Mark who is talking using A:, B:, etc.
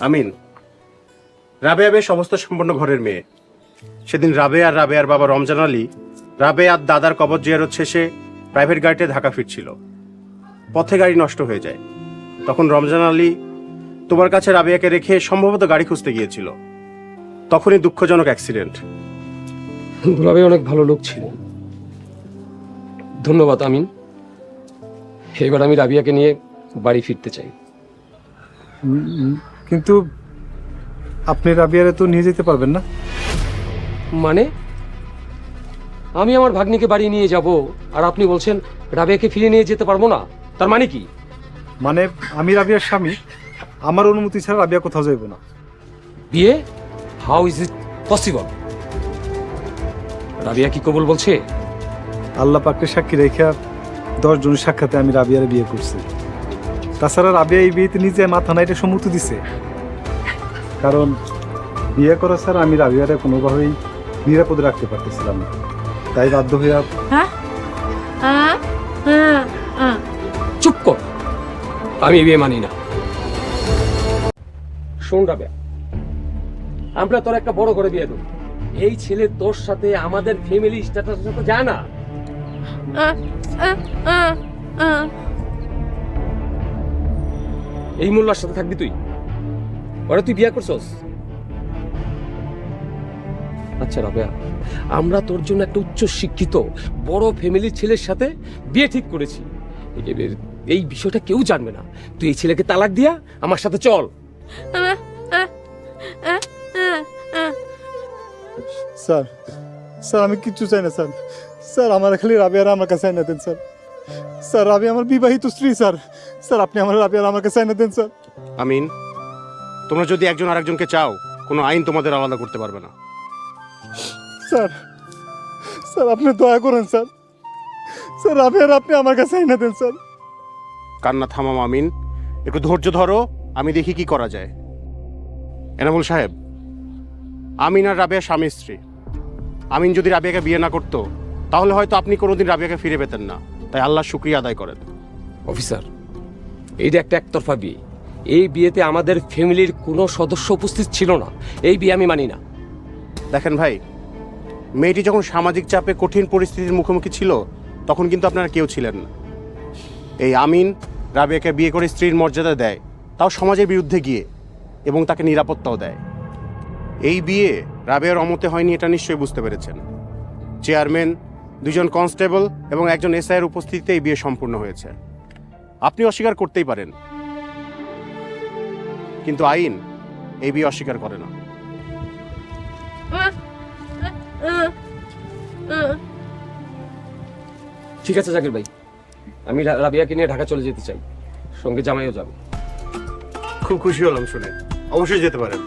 A: আমিন। রাবেয়া বেশ সমস্ত সম্পন্ন ঘরের মেয়ে। সেদিন রাবে আর রাবেয়ার বাবা রমজান আলী রাবে আর দাদার কবর জিয়ারত শেষে প্রাইভেট গাড়িতে ঢাকা ফিরছিল। পথে গাড়ি নষ্ট হয়ে যায়। তখন রমজান আলী তোমার কাছে রাবেয়াকে রেখে সম্ভবত গাড়ি খুঁজতে গিয়েছিল। তখনই দুঃখজনক অ্যাক্সিডেন্ট
B: দুলাভাই অনেক ভালো লোক ছিল। ধন্যবাদ আমিন। এবার আমি রাবিয়াকে নিয়ে বাড়ি ফিরতে চাই।
C: কিন্তু আপনি রাবিয়ারে তো নিয়ে যেতে পারবেন না।
B: মানে? আমি আমার ভাগ্নিকে বাড়ি নিয়ে যাব আর আপনি বলছেন রাবিয়াকে ফিরিয়ে নিয়ে যেতে পারব না। তার মানে কি?
C: মানে আমি রাবিয়ার স্বামী আমার অনুমতি ছাড়া রাবিয়া কোথাও যাইব না।
B: বিয়ে? How is it possible Rabia কি কবুল বলছে?
C: আল্লাহ পাককে সাক্ষী রেখা দশ জনের সাক্ষাতে আমি রাবিয়ার বিয়ে করছি। তাছাড়া রাবিয়া এই বিয়েতে নিজে মাথা নাইটে সম্মতি দিছে। কারণ বিয়ে করা ছাড়া আমি রাবিয়ারে কোনোভাবেই নিরাপদে রাখতে পারতেছিলাম না। তাই বাধ্য হয়ে
D: হ্যাঁ? হ্যাঁ? হ্যাঁ? হ্যাঁ?
B: চুপ কর। আমি বিয়ে মানি না। শোন রাবিয়া আমরা তোর একটা বড় করে বিয়ে দেবো। এই ছেলে তোর সাথে আমাদের ফ্যামিলি স্ট্যাটাসের সাথে যায় না। এই মোল্লার সাথে থাকবি তুই? ওরা তুই বিয়ে করছস? আচ্ছা রাবেয়া আমরা তোর জন্য একটা উচ্চ শিক্ষিত বড় ফ্যামিলির ছেলের সাথে বিয়ে ঠিক করেছি। এই বিষয়টা কেউ জানবে না। তুই এই ছেলেকে তালাক দিয়া আমার সাথে চল।
C: স্যার স্যার আমি কিচ্ছু চাই না স্যার। স্যার আমার খালি রাবিয়ার আমার কাছে আইনা দেন স্যার। স্যার রাবি আমার বিবাহিত স্ত্রী স্যার। স্যার আপনি আমার রাবিয়ার আমার কাছে আইনা দেন স্যার।
A: আমিন। তোমরা যদি একজন আরেকজনকে চাও কোনো আইন তোমাদের আলাদা করতে পারবে না।
C: স্যার স্যার আপনি দয়া করেন স্যার। স্যার রাবিয়ার আপনি আমার কাছে আইনা দেন স্যার।
A: কান্না থামাম আমিন। একটু ধৈর্য ধরো আমি দেখি কি করা যায়। এনামুল সাহেব আমিন আর রাবিয়া স্বামী স্ত্রী। আমিন যদি রাবিয়াকে বিয়ে না করতো তাহলে হয়তো আপনি কোনোদিন রাবিয়াকে ফিরে পেতেন না। তাই আল্লাহ শুক্রিয়া আদায় করেন।
B: অফিসার এইটা একটা একতরফা বিয়ে। এই বিয়েতে আমাদের ফ্যামিলির কোনো সদস্য উপস্থিত ছিল না। এই বিয়ে আমি মানি না।
A: দেখেন ভাই, মেয়েটি যখন সামাজিক চাপে কঠিন পরিস্থিতির মুখোমুখি ছিল, তখন কিন্তু আপনারা কেউ ছিলেন না। এই আমিন রাবিয়াকে বিয়ে করে স্ত্রীর মর্যাদা দেয়, তাও সমাজের বিরুদ্ধে গিয়ে, এবং তাকে নিরাপত্তাও দেয়। এই বিয়ে রাবিয়ার অমতে হয়নি এটা নিশ্চয়ই বুঝতে পেরেছেন। চেয়ারম্যান, দুজন কনস্টেবল এবং একজন এসআইয়ের উপস্থিতিতে এই বিয়ে সম্পূর্ণ হয়েছে। আপনি অস্বীকার করতেই পারেন কিন্তু আইন এই বিয়ে অস্বীকার করে না।
B: ঠিক আছে জাকির ভাই। আমি রাবিয়াকে নিয়ে ঢাকা চলে যেতে চাই। সঙ্গে জামাইও যাবে।
A: খুব খুশি হলাম শুনে। অবশ্যই যেতে পারেন।